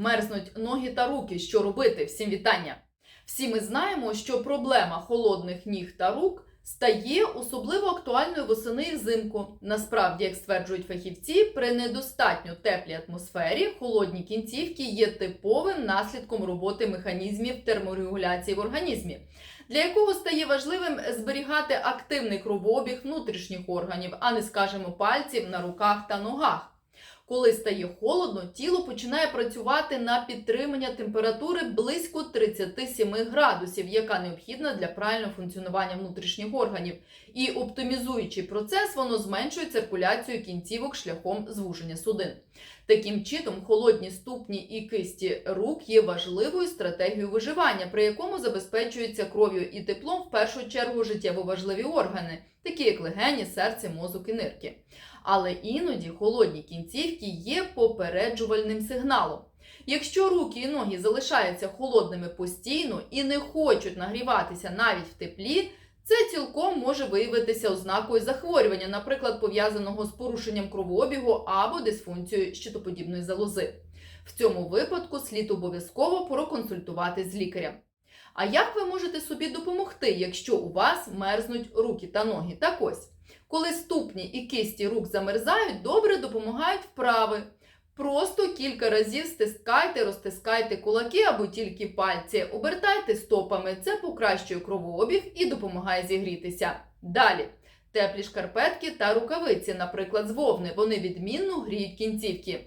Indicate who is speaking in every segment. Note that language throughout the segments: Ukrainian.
Speaker 1: Мерзнуть ноги та руки. Що робити? Всім вітання! Всі ми знаємо, що проблема холодних ніг та рук стає особливо актуальною восени і взимку. Насправді, як стверджують фахівці, при недостатньо теплій атмосфері холодні кінцівки є типовим наслідком роботи механізмів терморегуляції в організмі, для якого стає важливим зберігати активний кровообіг внутрішніх органів, а не, скажімо, пальців на руках та ногах. Коли стає холодно, тіло починає працювати на підтримання температури близько 37 градусів, яка необхідна для правильного функціонування внутрішніх органів. І оптимізуючи процес, воно зменшує циркуляцію кінцівок шляхом звуження судин. Таким чином, холодні ступні і кисті рук є важливою стратегією виживання, при якому забезпечується кров'ю і теплом в першу чергу життєво важливі органи, такі як легені, серце, мозок і нирки. Але іноді холодні кінцівки є попереджувальним сигналом. Якщо руки і ноги залишаються холодними постійно і не хочуть нагріватися навіть в теплі, це цілком може виявитися ознакою захворювання, наприклад, пов'язаного з порушенням кровообігу або дисфункцією щитоподібної залози. В цьому випадку слід обов'язково проконсультуватись з лікарем. А як ви можете собі допомогти, якщо у вас мерзнуть руки та ноги? Так ось, коли ступні і кисті рук замерзають, добре допомагають вправи. Просто кілька разів стискайте, розтискайте кулаки або тільки пальці, обертайте стопами. Це покращує кровообіг і допомагає зігрітися. Далі. Теплі шкарпетки та рукавиці, наприклад, з вовни, вони відмінно гріють кінцівки.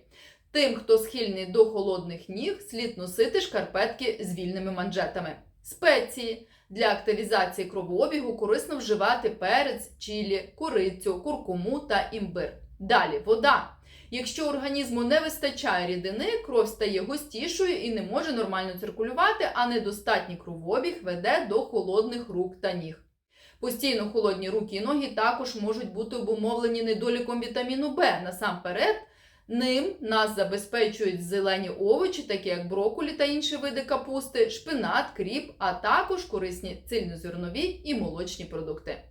Speaker 1: Тим, хто схильний до холодних ніг, слід носити шкарпетки з вільними манжетами. Спеції для активізації кровообігу корисно вживати перець, чілі, корицю, куркуму та імбир. Далі вода. Якщо організму не вистачає рідини, кров стає густішою і не може нормально циркулювати, а недостатній кровообіг веде до холодних рук та ніг. Постійно холодні руки і ноги також можуть бути обумовлені недоліком вітаміну Б. Насамперед, ним нас забезпечують зелені овочі, такі як брокулі та інші види капусти, шпинат, кріп, а також корисні цільнозернові і молочні продукти.